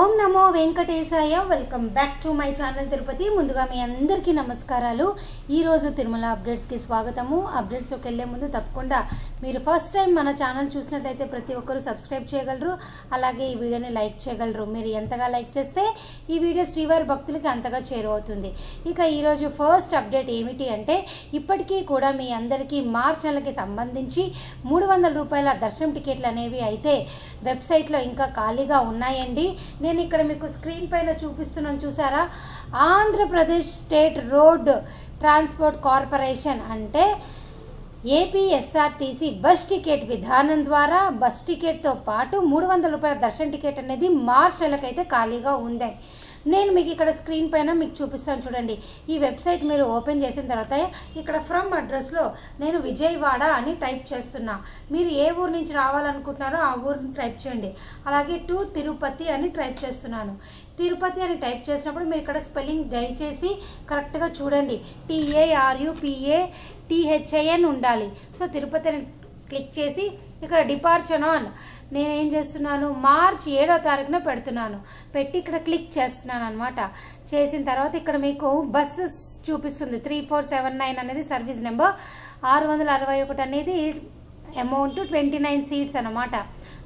ఓం నమో వెంకటేశాయ. Welcome back to my channel Tirupati ముందుగా మీ అందరికీ నమస్కారాలు. ఈరోజు తిరుమల అప్డేట్స్కి స్వాగతము. అప్డేట్స్లోకి వెళ్ళే ముందు తప్పకుండా మీరు ఫస్ట్ టైం మన ఛానల్ చూసినట్లయితే ప్రతి ఒక్కరూ సబ్స్క్రైబ్ చేయగలరు. అలాగే ఈ వీడియోని లైక్ చేయగలరు. మీరు ఎంతగా లైక్ చేస్తే ఈ వీడియో శ్రీవారి భక్తులకి అంతగా చేరువవుతుంది. ఇక ఈరోజు ఫస్ట్ అప్డేట్ ఏమిటి అంటే ఇప్పటికీ కూడా మీ అందరికీ మార్చ్ నెలకి సంబంధించి మూడు వందల రూపాయల దర్శనం టికెట్లు అనేవి అయితే వెబ్సైట్లో ఇంకా ఖాళీగా ఉన్నాయండి. నేను ఇక్కడ మీకు స్క్రీన్ పైన చూపిస్తున్నాను చూసారా? Andhra Pradesh state road transport corporation అంటే ఏపీఎస్ఆర్టీసీ బస్ టికెట్ విధానం ద్వారా బస్ టికెట్తో పాటు మూడు వందల రూపాయల దర్శన టికెట్ అనేది మార్చ్ నెలకైతే ఖాళీగా ఉంది. నేను మీకు ఇక్కడ స్క్రీన్ పైన మీకు చూపిస్తాను చూడండి. ఈ వెబ్సైట్ మీరు ఓపెన్ చేసిన తర్వాత ఇక్కడ ఫ్రమ్ అడ్రస్లో నేను విజయవాడ అని టైప్ చేస్తున్నా. మీరు ఏ ఊరు నుంచి రావాలనుకుంటున్నారో ఆ ఊరిని టైప్ చేయండి. అలాగే టు తిరుపతి అని టైప్ చేస్తున్నాను. తిరుపతి అని టైప్ చేసినప్పుడు మీరు ఇక్కడ స్పెల్లింగ్ దయచేసి కరెక్ట్గా చూడండి. టీఏఆర్యుపిఏ టీహెచ్ఐఎన్ ఉండాలి. సో తిరుపతి అని క్లిక్ చేసి ఇక్కడ డిపార్చర్ ఆన్ నేను ఏం చేస్తున్నాను? మార్చ్ ఏడో తారీఖున పెడుతున్నాను. పెట్టి ఇక్కడ క్లిక్ చేస్తున్నాను అనమాట చేసిన తర్వాత ఇక్కడ మీకు బస్సెస్ చూపిస్తుంది. త్రీ ఫోర్ సెవెన్ నైన్ అనేది సర్వీస్ నెంబర్. ఆరు వందల అరవై ఒకటి అనేది అమౌంట్ ట్వంటీ నైన్ సీట్స్ అనమాట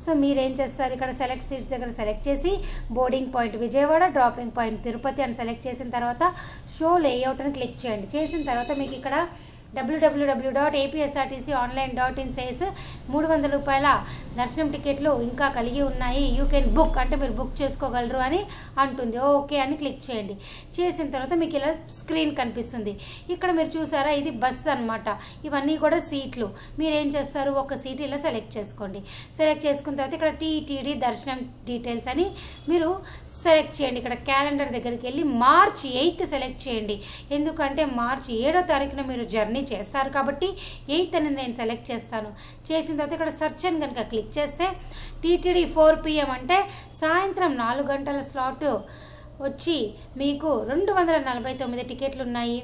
సో మీరేం చేస్తారు? ఇక్కడ సెలెక్ట్ సీట్స్ దగ్గర సెలెక్ట్ చేసి boarding point Vijayawada dropping point Tirupati అని సెలెక్ట్ చేసిన తర్వాత షో లేఅవుట్ అని క్లిక్ చేయండి. చేసిన తర్వాత మీకు ఇక్కడ WWW dot APSRTC online dot in says మూడు వందల రూపాయల దర్శనం టికెట్లు ఇంకా కలిగి ఉన్నాయి. యూ కెన్ బుక్ అంటే మీరు బుక్ చేసుకోగలరు అని అంటుంది. ఓకే అని క్లిక్ చేయండి. చేసిన తర్వాత మీకు ఇలా స్క్రీన్ కనిపిస్తుంది. ఇక్కడ మీరు చూసారా? ఇది బస్ అన్నమాట. ఇవన్నీ కూడా సీట్లు మీరు ఏం చేస్తారు? ఒక సీట్ ఇలా సెలెక్ట్ చేసుకోండి. సెలెక్ట్ చేసుకున్న తర్వాత ఇక్కడ టీటీడీ దర్శనం డీటెయిల్స్ అని మీరు సెలెక్ట్ చేయండి. ఇక్కడ క్యాలెండర్ దగ్గరికి వెళ్ళి మార్చ్ ఎయిత్ సెలెక్ట్ చేయండి. ఎందుకంటే మార్చ్ ఏడో తారీఖున మీరు జర్నీ చేస్తారు కాబట్టి ఎయిత్ అని నేను సెలెక్ట్ చేస్తాను. చేసిన తర్వాత ఇక్కడ సెర్చ్ అని కనుక క్లిక్ చేస్తే టీటీడీ ఫోర్ పిఎం అంటే సాయంత్రం నాలుగు గంటల స్లాట్ వచ్చి మీకు రెండు వందల నలభై తొమ్మిది టికెట్లు ఉన్నాయి.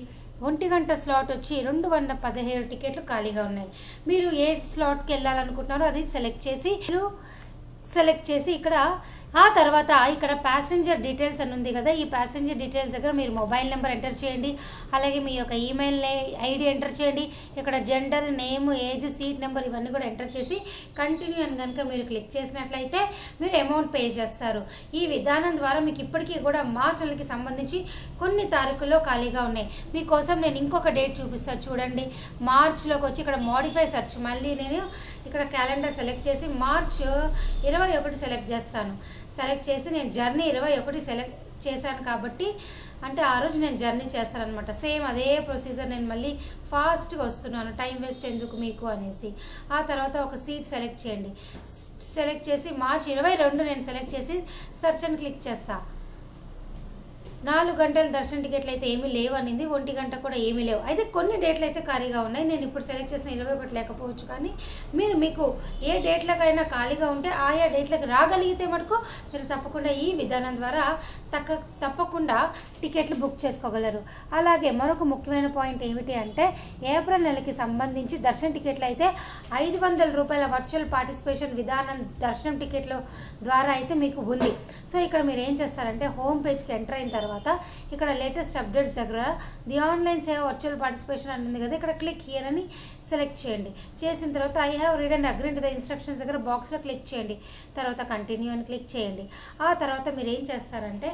ఒంటి గంట స్లాట్ వచ్చి రెండు వందల పదిహేడు టికెట్లు ఖాళీగా ఉన్నాయి. మీరు ఏ స్లాట్కి వెళ్ళాలనుకుంటున్నారో అది సెలెక్ట్ చేసి మీరు సెలెక్ట్ చేసి ఇక్కడ ఆ తర్వాత ఇక్కడ ప్యాసింజర్ డీటెయిల్స్ అని ఉంది కదా ఈ ప్యాసింజర్ డీటెయిల్స్ దగ్గర మీరు మొబైల్ నెంబర్ ఎంటర్ చేయండి అలాగే మీ యొక్క ఈమెయిల్ ఐడి ఎంటర్ చేయండి ఇక్కడ gender name age seat number ఇవన్నీ కూడా ఎంటర్ చేసి కంటిన్యూ అని కనుక మీరు క్లిక్ చేసినట్లయితే మీరు అమౌంట్ పే చేస్తారు. ఈ విధానం ద్వారా మీకు ఇప్పటికీ కూడా మార్చ్ ఛానల్కి సంబంధించి కొన్ని తారీఖుల్లో ఖాళీగా ఉన్నాయి. మీకోసం నేను ఇంకొక డేట్ చూపిస్తాను చూడండి. మార్చ్లోకి వచ్చి ఇక్కడ మోడిఫై సెర్చ్ మళ్ళీ నేను ఇక్కడ క్యాలెండర్ సెలెక్ట్ చేసి మార్చ్ ఇరవై ఒకటి సెలెక్ట్ చేస్తాను. సెలెక్ట్ చేసి నేను జర్నీ ఇరవై ఒకటి సెలెక్ట్ చేశాను కాబట్టి అంటే ఆ రోజు నేను జర్నీ చేస్తాను అనమాట సేమ్ అదే ప్రొసీజర్ నేను మళ్ళీ ఫాస్ట్గా వస్తున్నాను టైం వేస్ట్ ఎందుకు మీకు అనేసి. ఆ తర్వాత ఒక సీట్ సెలెక్ట్ చేయండి. సెలెక్ట్ చేసి మార్చ్ ఇరవై రెండు నేను సెలెక్ట్ చేసి సెర్చ్ అని క్లిక్ చేస్తాను నాలుగు గంటల దర్శన టికెట్లు అయితే ఏమీ లేవు అనింది. ఒంటి గంట కూడా ఏమీ లేవు. అయితే కొన్ని డేట్లు అయితే ఖాళీగా ఉన్నాయి. నేను ఇప్పుడు సెలెక్ట్ చేసిన ఇరవై ఒకటి లేకపోవచ్చు కానీ మీరు మీకు ఏ డేట్లకైనా ఖాళీగా ఉంటే ఆయా డేట్లకు రాగలిగితే మటుకు మీరు తప్పకుండా ఈ విధానం ద్వారా తక్క తప్పకుండా టికెట్లు బుక్ చేసుకోగలరు. అలాగే మరొక ముఖ్యమైన పాయింట్ ఏమిటి అంటే ఏప్రిల్ నెలకి సంబంధించి దర్శన టికెట్లు అయితే ఐదు వందల రూపాయల వర్చువల్ పార్టిసిపేషన్ విధానం దర్శనం టికెట్లు ద్వారా అయితే మీకు ఉంది. సో ఇక్కడ మీరు ఏం చేస్తారంటే హోమ్ పేజ్కి ఎంటర్ అయిన తర్వాత తర్వాత ఇక్కడ లేటెస్ట్ అప్డేట్స్ దగ్గర ది ఆన్లైన్ సేవ వర్చువల్ పార్టిసిపేషన్ అనేది కదా ఇక్కడ క్లిక్ హియర్ అని సెలెక్ట్ చేయండి. చేసిన తర్వాత I have read and agree the instructions దగ్గర బాక్స్లో క్లిక్ చేయండి. తర్వాత కంటిన్యూ అని క్లిక్ చేయండి. ఆ తర్వాత మీరు ఏం చేస్తారంటే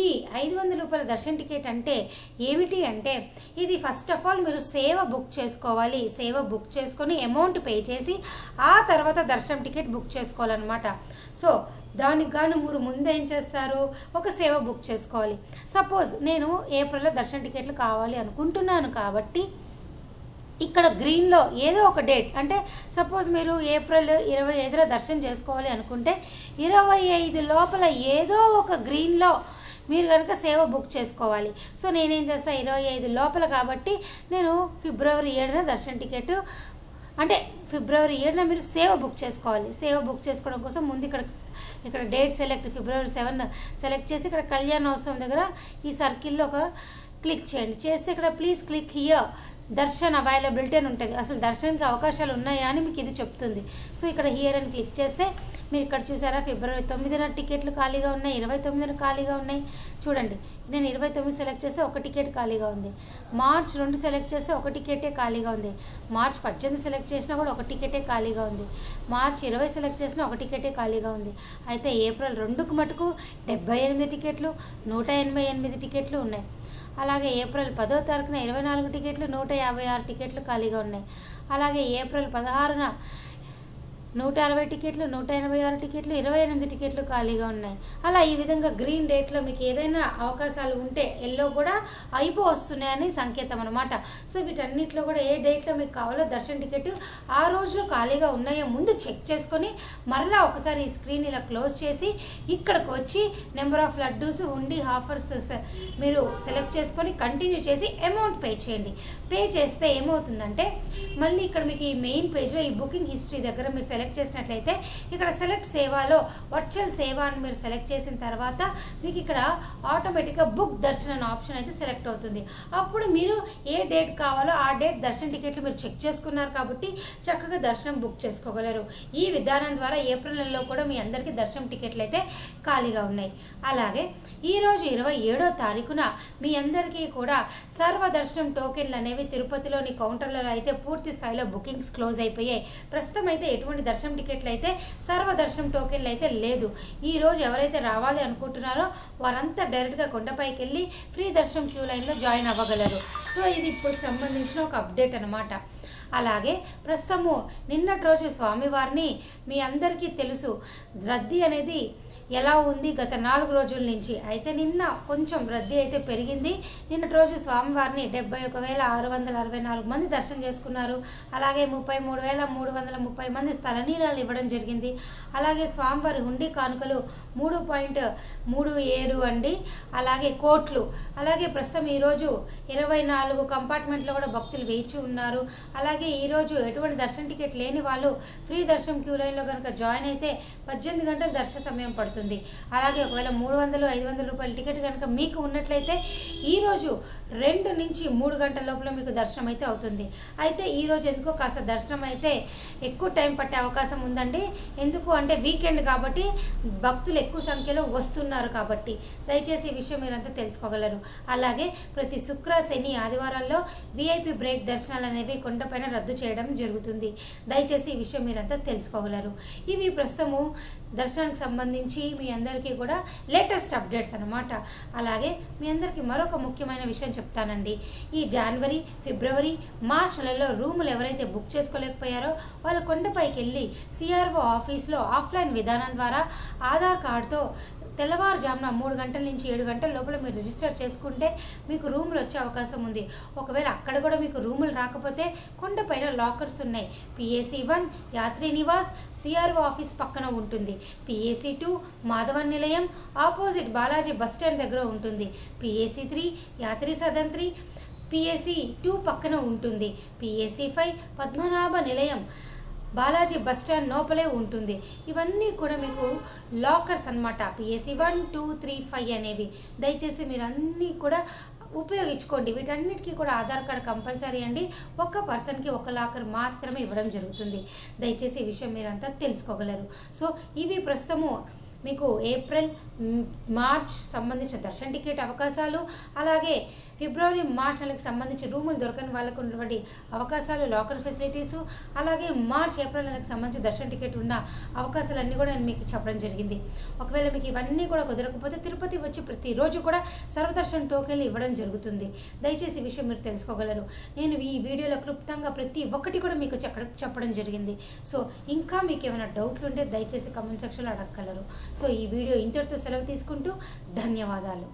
ఈ ఐదు వందల రూపాయల దర్శన్ టికెట్ అంటే ఏమిటి అంటే ఇది ఫస్ట్ ఆఫ్ ఆల్ మీరు సేవ బుక్ చేసుకోవాలి. సేవ బుక్ చేసుకొని అమౌంట్ పే చేసి ఆ తర్వాత దర్శనం టికెట్ బుక్ చేసుకోవాలన్నమాట. సో దానికి గాను మీరు ముందు ఏం చేస్తారు? ఒక సేవ బుక్ చేసుకోవాలి. సపోజ్ నేను ఏప్రిల్లో దర్శన టికెట్లు కావాలి అనుకుంటున్నాను కాబట్టి ఇక్కడ గ్రీన్లో ఏదో ఒక డేట్ అంటే సపోజ్ మీరు ఏప్రిల్ ఇరవై ఐదులో దర్శనం చేసుకోవాలి అనుకుంటే ఇరవై ఐదు లోపల ఏదో ఒక గ్రీన్లో మీరు కనుక సేవ బుక్ చేసుకోవాలి. సో నేనేం చేస్తాను ఇరవై ఐదు లోపల కాబట్టి నేను ఫిబ్రవరి ఏడున దర్శన టికెట్ అంటే ఫిబ్రవరి ఏడున మీరు సేవ బుక్ చేసుకోవాలి. సేవ బుక్ చేసుకోవడం కోసం ముందు ఇక్కడ ఇక్కడ date select February seven select చేసి ఇక్కడ కళ్యాణోత్సవం దగ్గర ఈ సర్కిల్లో ఒక క్లిక్ చేయండి. చేస్తే ఇక్కడ please click here darshan availability అని ఉంటుంది. అసలు దర్శనానికి అవకాశాలు ఉన్నాయా అని మీకు ఇది చెప్తుంది. సో ఇక్కడ హియర్ అని క్లిక్ చేస్తే మీరు ఇక్కడ చూసారా ఫిబ్రవరి తొమ్మిదిన టికెట్లు ఖాళీగా ఉన్నాయి ఇరవై తొమ్మిదిన ఖాళీగా ఉన్నాయి. చూడండి నేను ఇరవై తొమ్మిది సెలెక్ట్ చేస్తే ఒక టికెట్ ఖాళీగా ఉంది. మార్చ్ రెండు సెలెక్ట్ చేస్తే ఒక టికెటే ఖాళీగా ఉంది. మార్చ్ పద్దెనిమిది సెలెక్ట్ చేసినా కూడా ఒక టికెటే ఖాళీగా ఉంది. మార్చ్ ఇరవై సెలెక్ట్ చేసినా ఒక టికెటే ఖాళీగా ఉంది. అయితే ఏప్రిల్ రెండుకు మటుకు డెబ్బై ఎనిమిది టికెట్లు నూట ఎనభై ఎనిమిది టికెట్లు ఉన్నాయి. అలాగే ఏప్రిల్ పదో తారీఖున ఇరవై నాలుగు టికెట్లు నూట యాభై ఆరు టికెట్లు ఖాళీగా ఉన్నాయి. అలాగే ఏప్రిల్ పదహారున నూట అరవై టికెట్లు నూట ఎనభై ఆరు టికెట్లు ఇరవై ఎనిమిది టికెట్లు ఖాళీగా ఉన్నాయి. అలా ఈ విధంగా గ్రీన్ డేట్లో మీకు ఏదైనా అవకాశాలు ఉంటే ఎల్లో కూడా అయిపో వస్తున్నాయని సంకేతం అనమాట సో వీటన్నిటిలో కూడా ఏ డేట్లో మీకు కావాలో దర్శన టికెట్ ఆ రోజులో ఖాళీగా ఉన్నాయో ముందు చెక్ చేసుకొని మరలా ఒకసారి ఈ స్క్రీన్ ఇలా క్లోజ్ చేసి ఇక్కడికి వచ్చి నెంబర్ ఆఫ్ లడ్డూస్ ఉండి ఆఫర్స్ మీరు సెలెక్ట్ చేసుకొని కంటిన్యూ చేసి అమౌంట్ పే చేయండి. పే చేస్తే ఏమవుతుందంటే మళ్ళీ ఇక్కడ మీకు ఈ మెయిన్ పేజ్లో ఈ బుకింగ్ హిస్టరీ దగ్గర మీరు సెలెక్ట్ చేసినట్లయితే ఇక్కడ సెలెక్ట్ సేవాలో వర్చువల్ సేవ అని మీరు సెలెక్ట్ చేసిన తర్వాత మీకు ఇక్కడ ఆటోమేటిక్గా బుక్ దర్శన్ అనే ఆప్షన్ అయితే సెలెక్ట్ అవుతుంది. అప్పుడు మీరు ఏ డేట్ కావాలో ఆ డేట్ దర్శన టికెట్లు మీరు చెక్ చేసుకున్నారు కాబట్టి చక్కగా దర్శనం బుక్ చేసుకోగలరు. ఈ విధానం ద్వారా ఏప్రిల్ నెలలో కూడా మీ అందరికీ దర్శనం టికెట్లు అయితే ఖాళీగా ఉన్నాయి. అలాగే ఈరోజు ఇరవై ఏడో తారీఖున మీ అందరికీ కూడా సర్వ దర్శనం టోకెన్లు అనేవి తిరుపతిలోని కౌంటర్లలో అయితే పూర్తి స్థాయిలో బుకింగ్స్ క్లోజ్ అయిపోయాయి. ప్రస్తుతం అయితే ఎటువంటి దర్శనం దర్శనం టికెట్లు అయితే సర్వ దర్శనం టోకెన్లు అయితే లేదు. ఈరోజు ఎవరైతే రావాలి అనుకుంటున్నారో వారంతా డైరెక్ట్గా కొండపైకి వెళ్ళి ఫ్రీ దర్శనం క్యూ లైన్లో జాయిన్ అవ్వగలరు. సో ఇది ఇప్పుడు సంబంధించిన ఒక అప్డేట్ అనమాట అలాగే ప్రస్తుతము నిన్నటి రోజు స్వామివారిని మీ అందరికీ తెలుసు రద్దీ అనేది ఎలా ఉంది గత నాలుగు రోజుల నుంచి? అయితే నిన్న కొంచెం రద్దీ అయితే పెరిగింది. నిన్నటి రోజు స్వామివారిని డెబ్బై ఒక వేల ఆరు వందల అరవై నాలుగు మంది దర్శనం చేసుకున్నారు. అలాగే ముప్పై మూడు వేల మూడు వందల ముప్పై మంది స్థలనీలాలు ఇవ్వడం జరిగింది. అలాగే స్వామివారి హుండీ కానుకలు మూడు పాయింట్ మూడు ఏడు అండి. అలాగే కోట్లు. అలాగే ప్రస్తుతం ఈరోజు ఇరవై నాలుగు కంపార్ట్మెంట్లో కూడా భక్తులు వేచి ఉన్నారు. అలాగే ఈరోజు ఎటువంటి దర్శన టికెట్ లేని వాళ్ళు ఫ్రీ దర్శనం క్యూ లైన్లో కనుక జాయిన్ అయితే పద్దెనిమిది గంటల దర్శన సమయం పడుతుంది. అలాగే ఒకవేళ మూడు వందలు ఐదు వందల రూపాయల టికెట్ కనుక మీకు ఉన్నట్లయితే ఈరోజు రెండు నుంచి మూడు గంటల లోపల మీకు దర్శనం అయితే అవుతుంది. అయితే ఈరోజు ఎందుకో కాస్త దర్శనం అయితే ఎక్కువ టైం పట్టే అవకాశం ఉందండి. ఎందుకు అంటే వీకెండ్ కాబట్టి భక్తులు ఎక్కువ సంఖ్యలో వస్తున్నారు కాబట్టి. దయచేసి ఈ విషయం మీరంతా తెలుసుకోగలరు. అలాగే ప్రతి శుక్ర శని ఆదివారాల్లో విఐపి బ్రేక్ దర్శనాలు అనేవి కొండపైన రద్దు చేయడం జరుగుతుంది. దయచేసి ఈ విషయం మీరంతా తెలుసుకోగలరు. ఇవి ప్రస్తుతము దర్శనానికి సంబంధించి మీ అందరికీ కూడా లేటెస్ట్ అప్డేట్స్ అనమాట అలాగే మీ అందరికీ మరొక ముఖ్యమైన విషయం చెప్తానండి. ఈ జనవరి ఫిబ్రవరి మార్చ్ నెలలో రూములు ఎవరైతే బుక్ చేసుకోలేకపోయారో వాళ్ళు కొండపైకి వెళ్ళి సిఆర్ఓ ఆఫీస్లో ఆఫ్లైన్ విధానం ద్వారా ఆధార్ కార్డుతో తెల్లవారుజామున మూడు గంటల నుంచి ఏడు గంటల లోపల మీరు రిజిస్టర్ చేసుకుంటే మీకు రూములు వచ్చే అవకాశం ఉంది. ఒకవేళ అక్కడ కూడా మీకు రూములు రాకపోతే కొండపైన లాకర్స్ ఉన్నాయి. PAC one Yatri Nivas CRO office పక్కన ఉంటుంది. పిఏసీ టూ మాధవన్ నిలయం ఆపోజిట్ బాలాజీ బస్ స్టాండ్ దగ్గర ఉంటుంది. PAC three Yatri Sadan three PAC two పక్కన ఉంటుంది. పిఏసి ఫైవ్ పద్మనాభ నిలయం బాలాజీ బస్ స్టాండ్ లోపలే ఉంటుంది. ఇవన్నీ కూడా మీకు లాకర్స్ అన్నమాట. PSC one two three five అనేవి. దయచేసి మీరు అన్నీ కూడా ఉపయోగించుకోండి. వీటన్నిటికీ కూడా ఆధార్ కార్డ్ కంపల్సరీ అండి. ఒక్క పర్సన్కి ఒక లాకర్ మాత్రమే ఇవ్వడం జరుగుతుంది. దయచేసి ఈ విషయం మీరంతా తెలుసుకోగలరు. సో ఇవి ప్రస్తుతము మీకు ఏప్రిల్ మార్చ్ సంబంధించిన దర్శన టికెట్ అవకాశాలు అలాగే ఫిబ్రవరి మార్చ్ నెలకు సంబంధించి రూములు దొరకని వాళ్ళకు ఉన్నటువంటి అవకాశాలు లాకర్ ఫెసిలిటీస్ అలాగే మార్చ్ ఏప్రిల్ నెలకు సంబంధించి దర్శన టికెట్ ఉన్న అవకాశాలన్నీ కూడా నేను మీకు చెప్పడం జరిగింది. ఒకవేళ మీకు ఇవన్నీ కూడా కుదరకపోతే తిరుపతి వచ్చి ప్రతిరోజు కూడా సర్వదర్శన్ టోకెన్లు ఇవ్వడం జరుగుతుంది. దయచేసి ఈ విషయం మీరు తెలుసుకోగలరు. నేను ఈ వీడియోలో క్లుప్తంగా ప్రతి ఒక్కటి కూడా మీకు చెప్పడం చెప్పడం జరిగింది. సో ఇంకా మీకు ఏమైనా డౌట్లు ఉంటే దయచేసి కమెంట్ సెక్షన్లో అడగగలరు. సో ఈ వీడియో ఇంతటితో సెలవు తీసుకుంటూ ధన్యవాదాలు.